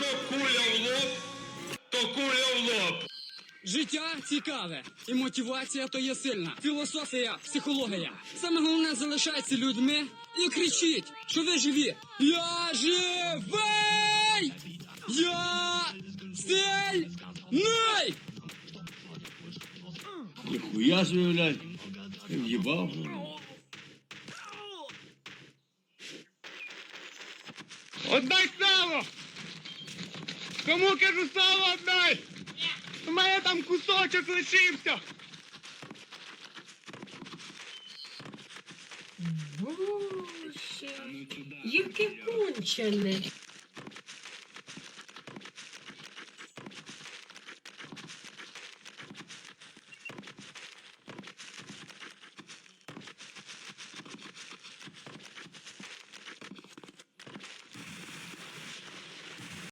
Якщо куля в лоб, то куля в лоб. Життя цікаве, і мотивація то є сильна. Філософія, психологія. Саме головне залишайтеся людьми і кричіть, що ви живі. Я живий! Я сильний! Ніхуя собі, блядь. В'їбав. Отдай сало! Кому кажу сало отдай! У мене там кусочок лишився! Боже, яке кончене.